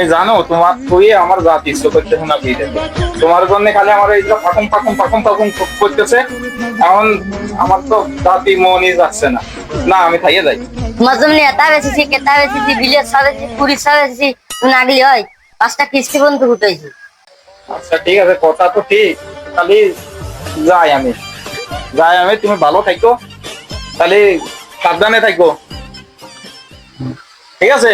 এই জানো তোমার তুই আমার জাত ইচ্ছে করতেছে না বিয়ে তোমার জন্য খালি আমার এই যে পাকুম পাকুম পাকুম পাকুম করতেছে এখন আমার তো জাতি মনই যাচ্ছে না। না আমি খাইয়ে যাই। তোমার জন্য এটা বেশিছি কেতা বেশিছি বিলের সাবেছি পুরীর নাগলি হয়। পাঁচটা কিস্তি বন্ধু উঠেছি। আচ্ছা ঠিক আছে কথা তো ঠিক। খালি যাই আমি। যাই আমি তুমি ভালো থাকো তাহলে সাবধানে থাকো ঠিক আছে?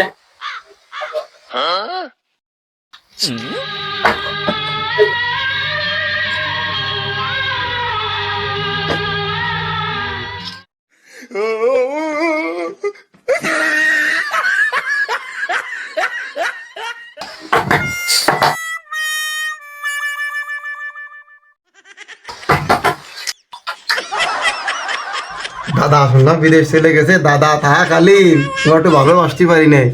দাদা না, বিদেশ চলে গেছে, দাদা থাকালীন তোমার একটু ভালো আসতে পারি নাই।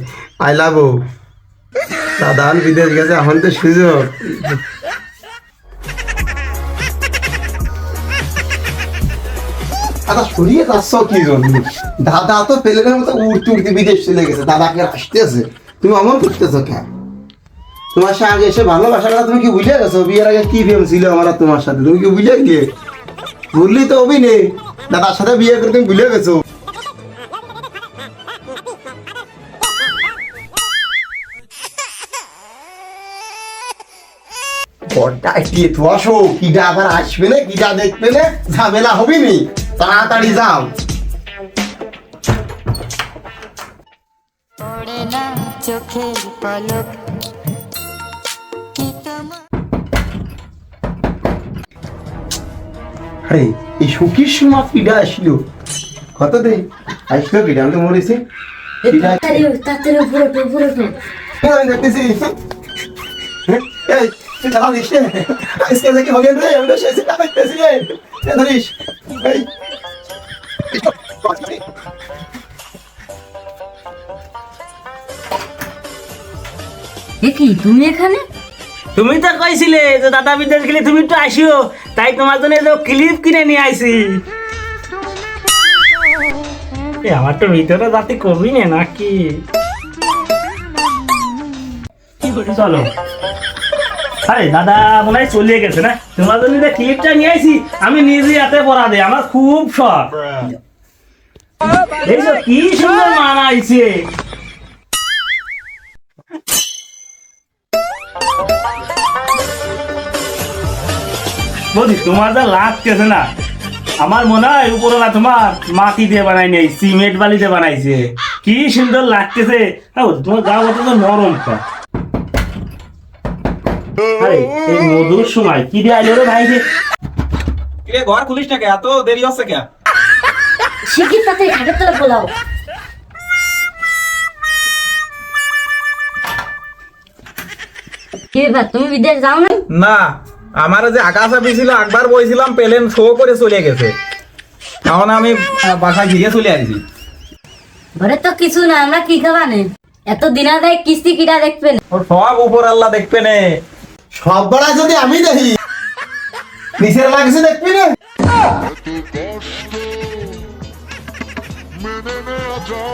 আই লাভ দাদা বিদেশ গেছে, এখন তো সুযোগ। দাদা যাচ্ছ কি দাদা তো প্লেনের মতো উড়তে উড়তে বিদেশ চলে গেছে। দাদাকে আসতেছে তুমি অমন করতেছো কেন? তোমার সঙ্গে এসে ভালোবাসার কথা তুমি কি বুঝে গেছো? বিয়ের আগে কি ছিল আমার তোমার সাথে? তুমি কি বুঝে গিয়ে? বললি তো অভিনয় দাদার সাথে বিয়ে করে তুমি ভুলে গেছো। এগিয়ে তো আসো কিটা আবার আসবে না কিটা দেখবে না, ঝামেলা হবে নি। তাড়াতাড়ি যাও। চোখের পলক। আরে এই সুখীর কিটা আসলো কত দে আসলো কিটা আমি তো মরেছি তাড়াতাড়ি উপরে ওঠো, উপরে ওঠো। আমি দেখতেছি হ্যাঁ? এই। আজকে হবে রে, আমি তো শেষে টাকা রে। ধরিস। এই। এ কি তুমি এখানে তুমি তো কইছিলে যে দাদা বিদেশ গেলে তুমি একটু আসিও তাই তোমার জন্য যে ক্লিপ কিনে নিয়ে আইছি। এ, আমার তো ভিতরে জাতি কবি নে নাকি? চলো। আরে দাদা মনে হয় চলে গেছে না? তোমার জন্য যে ক্লিপটা নিয়ে আইছি আমি নিজে হাতে পড়া দে আমার খুব শখ। এই যে কি সুন্দর মানাইছে বৌদি তোমার যা লাগতেছে না? আমার মনে হয় উপরওয়ালা তোমার মাটি দিয়ে বানাই নেই সিমেন্ট বালি দিয়ে বানাইছে। কি সুন্দর লাগতেছে তোমার গা মতো তো নরম এই মধুর সময় কি দিয়ে আইলো রে ভাই যে ঘর খুলিস না কে? এত দেরি হচ্ছে কে? শিখির সাথে ঘাটের তলা কি ব্যাপার তুমি বিদেশ যাও না না আমার যে আকাশ ছিল একবার বইছিলাম প্লেন শো করে চলে গেছে। এখন আমি বাসায় ফিরে চলে আসছি ঘরে তো কিছু না আমরা কি খাবা নে? এত দিনা দেয় কিস্তি কিটা দেখবে না ওর সব উপর আল্লাহ দেখবে নে। সব বড়া যদি আমি দেখি নিচের লাগছে দেখবি না? মেনে